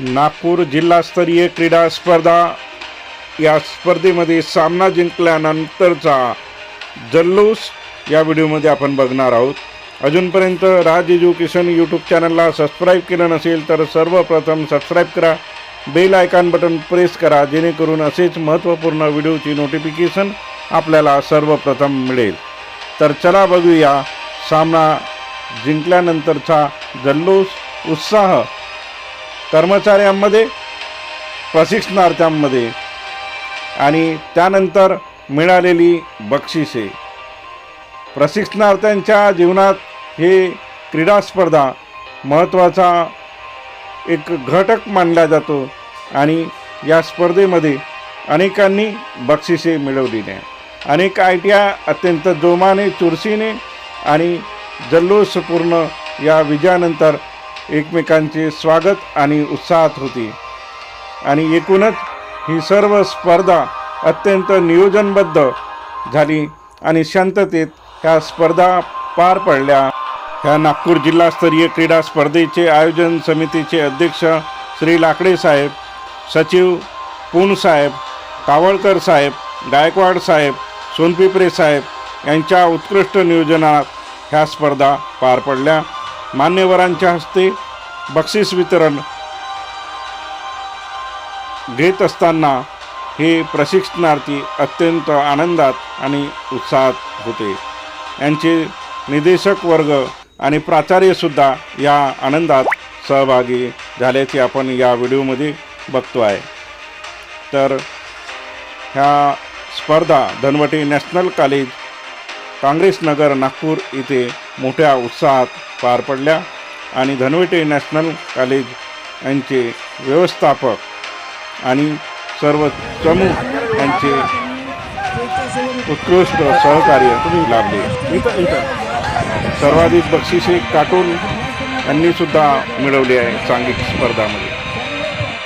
नागपूर जिल्हास्तरीय क्रीडा स्पर्धा या स्पर्धेमध्ये सामना जिंकल्यानंतरचा जल्लोष या व्हिडिओमध्ये आपण बघणार आहोत. अजूनपर्यंत राज एज्युकेशन यूट्यूब चॅनलला सबस्क्राईब केलं नसेल तर सर्वप्रथम सबस्क्राईब करा. बेल आयकॉन बटन प्रेस करा जेणेकरून असेच महत्त्वपूर्ण व्हिडिओची नोटिफिकेशन आपल्याला सर्वप्रथम मिळेल. तर चला बघूया सामना जिंकल्यानंतरचा जल्लोष उत्साह कर्मचाऱ्यांमध्ये प्रशिक्षणार्थ्यांमध्ये आणि त्यानंतर मिळालेली बक्षिसे. प्रशिक्षणार्थ्यांच्या जीवनात हे क्रीडास्पर्धा महत्त्वाचा एक घटक मानला जातो आणि या स्पर्धेमध्ये अनेकांनी बक्षिसे मिळवलेली आहे अनेक आयट्या अत्यंत जोमाने चुरशीने आणि जल्लोषपूर्ण या विजयानंतर एकमेकांचे स्वागत आणि उत्साहात होती. आणि एकूणच ही सर्व स्पर्धा अत्यंत नियोजनबद्ध झाली आणि शांततेत ह्या स्पर्धा पार पडल्या. ह्या नागपूर जिल्हास्तरीय क्रीडा स्पर्धेचे आयोजन समितीचे अध्यक्ष श्री लाकडे साहेब सचिव पून साहेब कावळकर साहेब गायकवाड साहेब सोनपिपरे साहेब यांच्या उत्कृष्ट नियोजनात ह्या स्पर्धा पार पडल्या. मान्यवरांच्या हस्ते बक्षीस वितरण घेत असताना हे प्रशिक्षणार्थी अत्यंत आनंदात आणि उत्साहात होते. यांचे निदेशक वर्ग आणि प्राचार्यसुद्धा या आनंदात सहभागी झाल्याचे आपण या व्हिडिओमध्ये बघतो आहे. तर ह्या स्पर्धा धनवटे नॅशनल कॉलेज काँग्रेस नगर नागपूर इथे मोठ्या उत्साहात पार पडल्या. आणि धनवटे नॅशनल कॉलेज यांचे व्यवस्थापक आणि सर्व चमू यांचे उत्कृष्ट सहकार्य लाभले. सर्वाधिक बक्षिसे काटून यांनी सुद्धा मिळवली आहे सांघिक स्पर्धामध्ये.